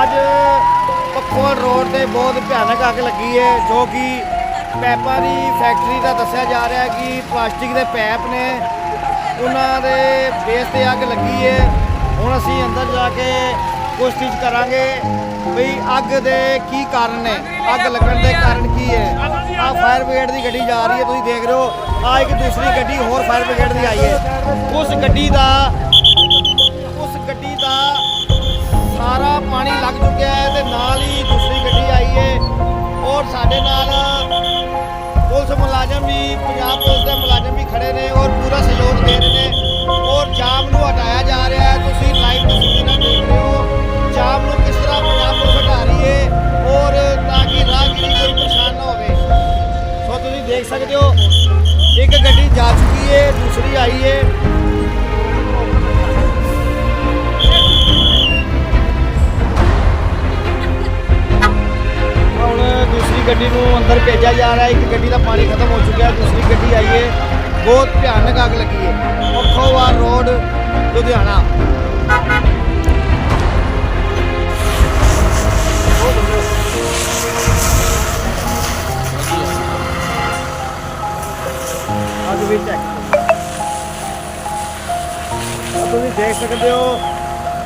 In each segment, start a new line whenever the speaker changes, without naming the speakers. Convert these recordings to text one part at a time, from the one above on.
ਅੱਜ ਪੱਖੋਵਾਲ ਰੋਡ ਤੇ ਬਹੁਤ ਭਿਆਨਕ ਅੱਗ ਲੱਗੀ ਹੈ, ਜੋ ਕਿ ਪੈਪਾਂ ਦੀ ਫੈਕਟਰੀ ਦਾ ਦੱਸਿਆ ਜਾ ਰਿਹਾ ਹੈ ਕਿ ਪਲਾਸਟਿਕ ਦੇ ਪੈਪ ਨੇ ਉਹਨਾਂ ਦੇ ਬੇਸ ਤੇ ਅੱਗ ਲੱਗੀ ਹੈ। ਹੁਣ ਅਸੀਂ ਅੰਦਰ ਜਾ ਕੇ ਕੋਸ਼ਿਸ਼ ਕਰਾਂਗੇ ਵੀ ਅੱਗ ਦੇ ਕੀ ਕਾਰਨ ਨੇ, ਅੱਗ ਲੱਗਣ ਦੇ ਕਾਰਨ ਕੀ ਹੈ। ਆ ਫਾਇਰ ਬ੍ਰਿਗੇਡ ਦੀ ਗੱਡੀ ਜਾ ਰਹੀ ਹੈ, ਤੁਸੀਂ ਦੇਖ ਰਹੇ ਹੋ, ਆ ਇੱਕ ਦੂਸਰੀ ਗੱਡੀ ਹੋਰ ਫਾਇਰ ਬ੍ਰਿਗੇਡ ਦੀ ਆਈ ਹੈ। ਉਸ ਗੱਡੀ ਦਾ ਸਕਦੇ ਹੋ। ਇੱਕ ਗੱਡੀ ਜਾ ਚੁੱਕੀ ਹੈ ਦੂਸਰੀ ਆਈ ਹੈ ਹੁਣ ਦੂਸਰੀ ਗੱਡੀ ਨੂੰ ਅੰਦਰ ਭੇਜਿਆ ਜਾ ਰਿਹਾ, ਇੱਕ ਗੱਡੀ ਦਾ ਪਾਣੀ ਖਤਮ ਹੋ ਚੁੱਕਿਆ, ਦੂਸਰੀ ਗੱਡੀ ਆਈ ਹੈ ਬਹੁਤ ਭਿਆਨਕ ਅੱਗ ਲੱਗੀ ਹੈ ਪੱਖੋਵਾਲ ਰੋਡ, ਲੁਧਿਆਣਾ। ਦੇਖ ਸਕਦੇ ਹੋ,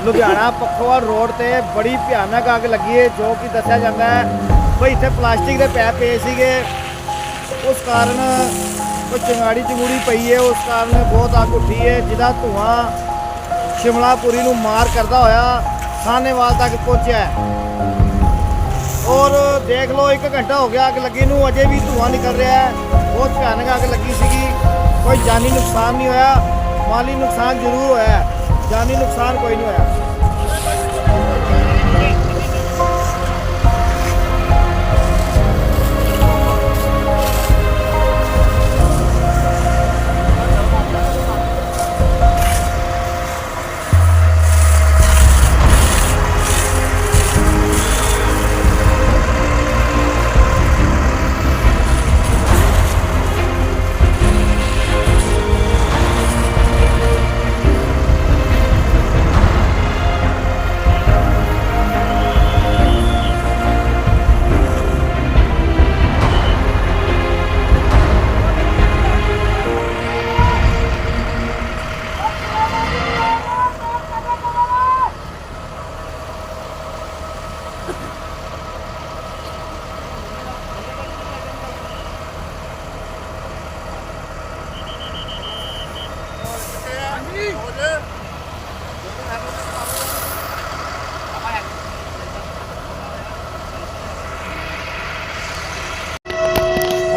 ਲੁਧਿਆਣਾ ਪੱਖੋਵਾਲ ਰੋਡ ਤੇ ਬੜੀ ਭਿਆਨਕ ਅੱਗ ਲੱਗੀ ਹੈ ਜੋ ਕਿ ਦੱਸਿਆ ਜਾਂਦਾ ਹੈ ਵੀ ਇੱਥੇ ਪਲਾਸਟਿਕ ਦੇ ਪੈਪ ਪਏ ਸੀਗੇ। ਉਸ ਕਾਰਨ ਕੋਈ ਚੰਗਾੜੀ ਚੰਗੂੜੀ ਪਈ ਹੈ ਉਸ ਕਾਰਨ ਬਹੁਤ ਅੱਗ ਉੱਠੀ ਹੈ ਜਿਹਦਾ ਧੂਆਂ ਸ਼ਿਮਲਾਪੁਰੀ ਨੂੰ ਮਾਰ ਕਰਦਾ ਹੋਇਆ ਸਾਨੇਵਾਲ ਤੱਕ ਪਹੁੰਚਿਆ ਔਰ ਦੇਖ ਲਓ 1 ਘੰਟਾ ਹੋ ਗਿਆ ਅੱਗ ਲੱਗੀ ਨੂੰ, ਅਜੇ ਵੀ ਧੂਆਂ ਨਿਕਲ ਰਿਹਾ ਹੈ। ਬਹੁਤ ਭਿਆਨਕ ਅੱਗ ਲੱਗੀ ਸੀਗੀ। ਕੋਈ ਜਾਨੀ ਨੁਕਸਾਨ ਨਹੀਂ ਹੋਇਆ। ਮਾਲੀ ਨੁਕਸਾਨ ਜ਼ਰੂਰ ਹੋਇਆ ਜਾਨੀ ਨੁਕਸਾਨ ਕੋਈ ਨਹੀਂ ਹੋਇਆ।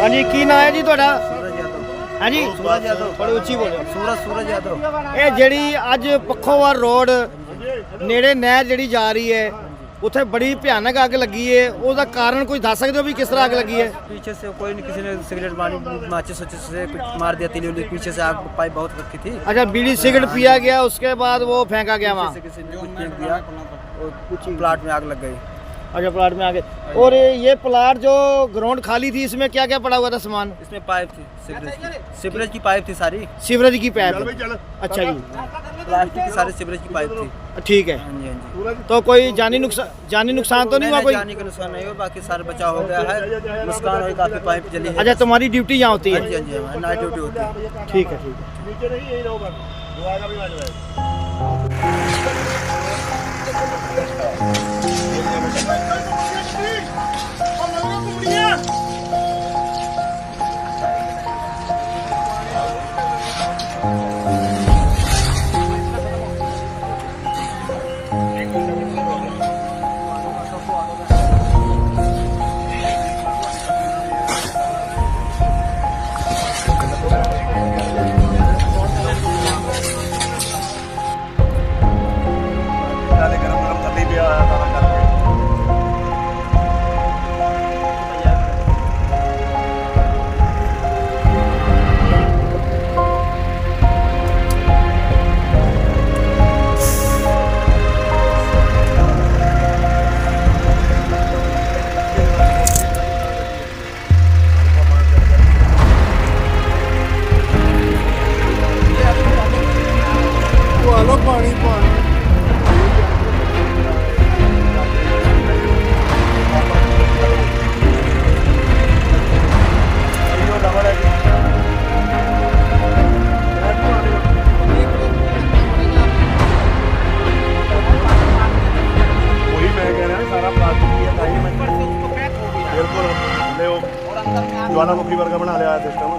ਹਾਂਜੀ ਕੀ ਨਾਂ ਹੈ ਜੀ ਤੁਹਾਡਾ
सूरज यादव
ਹਾਂਜੀ
सूरज यादव
ਥੋੜੀ ਉੱਚੀ ਬੋਲਿਓ
सूरज सूरज यादव
ਇਹ ਜਿਹੜੀ ਅੱਜ ਪੱਖੋਵਾਲ ਰੋਡ ਨੇੜੇ ਨਹਿਰ ਜਿਹੜੀ ਜਾ ਰਹੀ ਹੈ ਉੱਥੇ ਬੜੀ ਭਿਆਨਕ ਅੱਗ ਲੱਗੀ ਹੈ ਉਹਦਾ ਕਾਰਨ ਕੋਈ ਦੱਸ ਸਕਦੇ ਹੋ ਵੀ ਕਿਸ ਤਰ੍ਹਾਂ ਅੱਗ ਲੱਗੀ ਹੈ
पीछे से कोई नहीं किसी ने सिगरेट मारी माचिस वाचिस से कुछ मार दिया तिली उली पीछे से आग पाइप बहुत रखी थी
अच्छा बीड़ी सिगरेट पिया गया उसके बाद वो फेंका गया वहाँ
पीछे से किसी ने कुछ फेंक दिया और कुछ प्लाट में आग लग गई
अच्छा प्लाट में आ गए और ये ये प्लाट जो ग्राउंड खाली थी इसमें क्या क्या पड़ा हुआ था सामान
इसमें पाइप थी सिवरेज की सिवरेज की पाइप थी सारी
सीवरेज की पैप अच्छा जी
प्लास्टिक की सारी सिवरेज की पाइप थी।
ठीक है।
हाँ जी हाँ जी।
तो कोई जानी नुकसान जानी नुकसान तो नहीं हुआ कोई?
जाने का नुकसान नहीं हुआ बाकी सारा बचाव हो गया है। नुकसान हुई काफ़ी पाइप जली है।
अच्छा तुम्हारी ड्यूटी यहाँ होती
हाँ? जी
हाँ
जी हमारी नाइट ड्यूटी होती है।
ठीक है ठीक है।
ਜਵਾਲਾਮੁਖੀ ਵਰਗਾ ਬਣਾ ਲਿਆ ਸਿਸਟਮ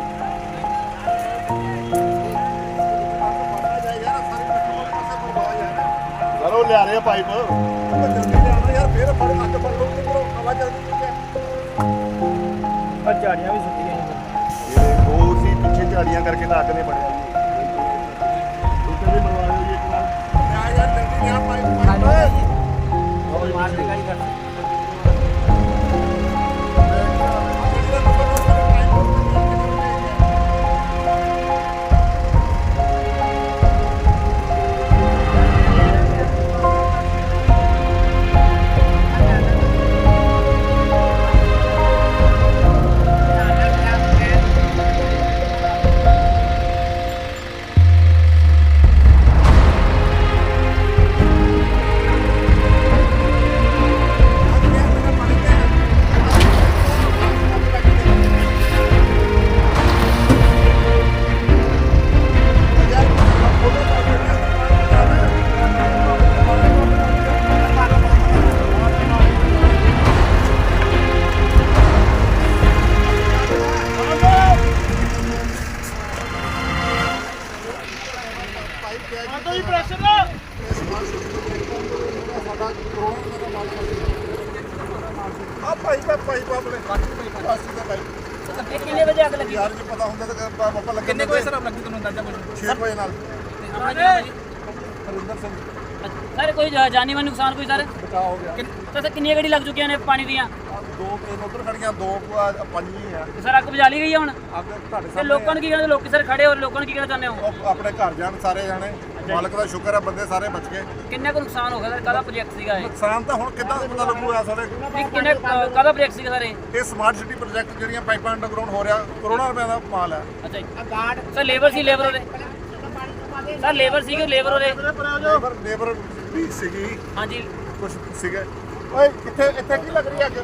ਚਲੋ ਲਿਆ ਰਹੇ ਪਾਈਪ ਯਾਰ ਫੇਰ
ਆ ਵੀ ਸੁੱਕੀਆਂ ਨੇ
ਇਹ ਹੋਰ ਸੀ ਪਿੱਛੇ ਝਾੜੀਆਂ ਕਰਕੇ ਤਾਂ ਅੱਗ ਨੇ ਬਣਿਆ ਜੀ। ਉੱਤੇ ਵੀ ਬਣਵਾ ਆ ਪਾਈਪ ਆ ਪਾਈਪ ਆਪਣੇ ਪਲਾਸਟਿਕ ਦਾ ਪਾਈਪ
ਇਹ ਕਿੰਨੇ ਵਜੇ ਅੱਗ ਲੱਗੀ?
ਯਾਰ ਜੇ ਪਤਾ ਹੁੰਦਾ ਤਾਂ ਪਾਪਾ ਲੱਗੇ
ਕਿੰਨੇ ਕੋਈ ਸਰ ਲੱਗੀ ਤੁਹਾਨੂੰ ਅੰਦਾਜ਼ਾ ਕੁਝ
6 ਵਜੇ ਨਾਲ। ਹਰਿੰਦਰ ਸਿੰਘ।
ਸਰ ਕੋਈ ਜਾਨੀ ਮਾਨੀ ਨੁਕਸਾਨ ਕੋਈ ਸਰ?
ਬਚਾ ਹੋ ਗਿਆ।
ਤਾਂ ਸਰ ਕਿੰਨੀਆਂ ਗੱਡੀ ਲੱਗ ਚੁੱਕੀਆਂ ਨੇ ਪਾਣੀ ਦੀਆਂ?
ਦੋ ਟ੍ਰੇਨ ਉਧਰ ਖੜੀਆਂ ਦੋ ਆ ਪੰਜ ਹੀ ਆ।
ਸਰ ਅੱਗ ਬੁਝਾ ਲਈ ਗਈ ਹੈ ਹੁਣ?
ਅੱਗ ਤੁਹਾਡੇ
ਤੇ
ਸਾਹਮਣੇ
ਲੋਕਾਂ ਨੂੰ ਕੀ ਕਹਿੰਦੇ ਲੋਕੀ ਸਰ ਖੜੇ ਹੋ ਲੋਕਾਂ ਨੂੰ ਕੀ ਕਹਿਣਾ ਚਾਹੁੰਦੇ ਹੋ?
ਉਹ ਆਪਣੇ ਘਰ ਜਾਣ ਸਾਰੇ ਜਾਣੇ। ਮਾਲਕ ਦਾ ਸ਼ੁਕਰ ਹੈ ਬੰਦੇ ਸਾਰੇ ਬਚ ਗਏ।
ਕਿੰਨਾ ਕੁ ਨੁਕਸਾਨ ਹੋ ਗਿਆ ਸਰ? ਕਾਹਦਾ ਪ੍ਰੋਜੈਕਟ ਸੀਗਾ ਇਹ?
ਨੁਕਸਾਨ ਤਾਂ ਹੁਣ ਕਿੱਦਾਂ ਪਤਾ ਲੱਗੂ ਆ ਸਾਰੇ
ਨਹੀਂ ਕਿੰਨੇ ਅ, ਕਾਹਦਾ ਪ੍ਰੋਜੈਕਟ ਸੀਗਾ ਸਰ ਇਹ?
ਇਹ ਸਮਾਰਟ ਸਿਟੀ ਪ੍ਰੋਜੈਕਟ ਜਿਹੜੀਆਂ ਪਾਈਪਾਂ ਅੰਡਰਗਰਾਉਂਡ ਹੋ ਰਿਹਾ ਕਰੋੜਾਂ ਰੁਪਏ ਦਾ ਮਾਲ ਹੈ।
ਅੱਛਾ ਜੀ। ਸਰ ਲੇਬਰ ਸੀ ਲੇਬਰ ਉਹਦੇ? ਸਰ ਲੇਬਰ ਸੀਗੇ ਲੇਬਰ ਉਹਦੇ?
ਲੇਬਰ ਲੇਬਰ ਵੀ ਸੀਗੀ।
ਹਾਂਜੀ।
ਕੁਝ ਸੀਗੇ। ਓਏ ਕਿੱਥੇ ਇੱਥੇ ਕੀ ਲੱਗ ਰਹੀ ਅੱਗ